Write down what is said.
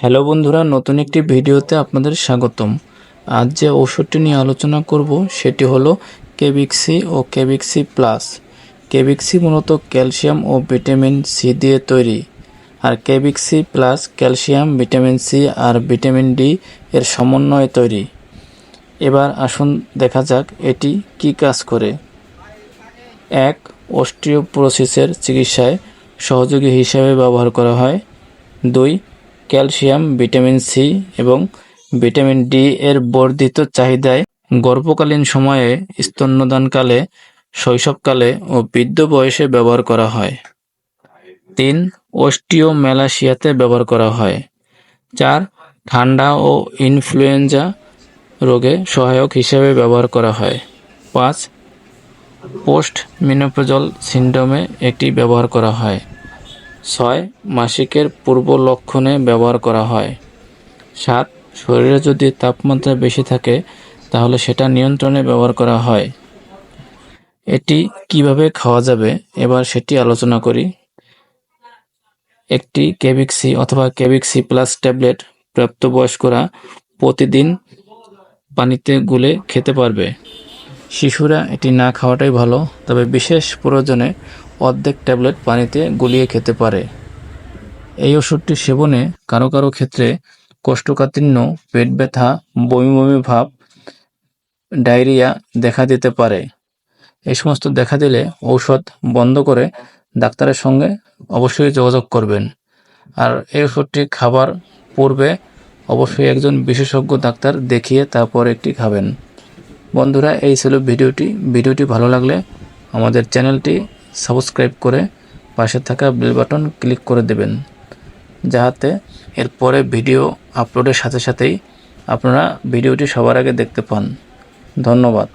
Hello বন্ধুরা, নতুন একটি ভিডিওতে আপনাদের স্বাগতম। আজ যে ওষুধটি নিয়ে আলোচনা করব, সেটি হলো কেবিক্সি ও কেবিক্সি প্লাস কেবিক্সি মূলত ক্যালসিয়াম ও ভিটামিন সি দিয়ে তৈরি। আর কেবিক্সি প্লাস ক্যালসিয়াম, ভিটামিন সি আর ভিটামিন ডি এর সমন্বয়ে তৈরি। এবার আসুন দেখা যাক এটি কি কাজ করে। এক অস্টিওপোরোসিসের চিকিৎসায় সহযোগী হিসাবে ব্যবহার করা হয়। দুই ক্যালসিয়াম, ভিটামিন সি এবং ভিটামিন ডি এর বর্ধিত চাহিদায় গর্ভকালীন সময়ে স্তন্যদানকালে, শৈশবকালে ও বৃদ্ধ বয়সে ব্যবহার করা হয়। তিন, অস্টিওমেলাসিয়াতে ব্যবহার করা হয়। চার, ঠান্ডা ও ইনফ্লুয়েঞ্জা রোগে সহায়ক হিসেবে ব্যবহার করা হয়। পাঁচ পোস্ট মিনোপোজল সিন্ড্রোমে এটি ব্যবহার করা হয়। ছয় মাসিকের পূর্ব লক্ষণে ব্যবহার করা হয়। সাত, শরীরে যদি তাপমাত্রা বেশি থাকে, তাহলে সেটা নিয়ন্ত্রণে ব্যবহার করা হয়। এটি কীভাবে খাওয়া যাবে? এবার সেটি আলোচনা করি। একটি কেবিক্সি অথবা কেবিক্সি প্লাস ট্যাবলেট প্রাপ্তবয়স্করা প্রতিদিন পানিতে গুলে খেতে পারবে। শিশুরা এটি না খাওয়াটাই ভালো, তবে বিশেষ প্রয়োজনে অর্ধেক ট্যাবলেট পানিতে গুলিয়ে খেতে পারে। এই ওষুধটি সেবনে কারও কারও ক্ষেত্রে কোষ্ঠকাঠিন্য, পেট ব্যথা, বমি বমি ভাব, ডায়রিয়া দেখা দিতে পারে। এই সমস্ত দেখা দিলে ঔষধ বন্ধ করে ডাক্তারের সঙ্গে অবশ্যই যোগাযোগ করবেন। আর এই ওষুধটি খাবার পূর্বে অবশ্যই একজন বিশেষজ্ঞ ডাক্তার দেখিয়ে তারপর একটি খাবেন। বন্ধুরা, এই ছিল ভিডিওটি। ভিডিওটি ভালো লাগলে আমাদের চ্যানেলটি সাবস্ক্রাইব করে পাশে থাকা বেল বাটন ক্লিক করে দেবেন, যাহাতে এরপরে ভিডিও আপলোডের সাথে সাথেই আপনারা ভিডিওটি সবার আগে দেখতে পান। ধন্যবাদ।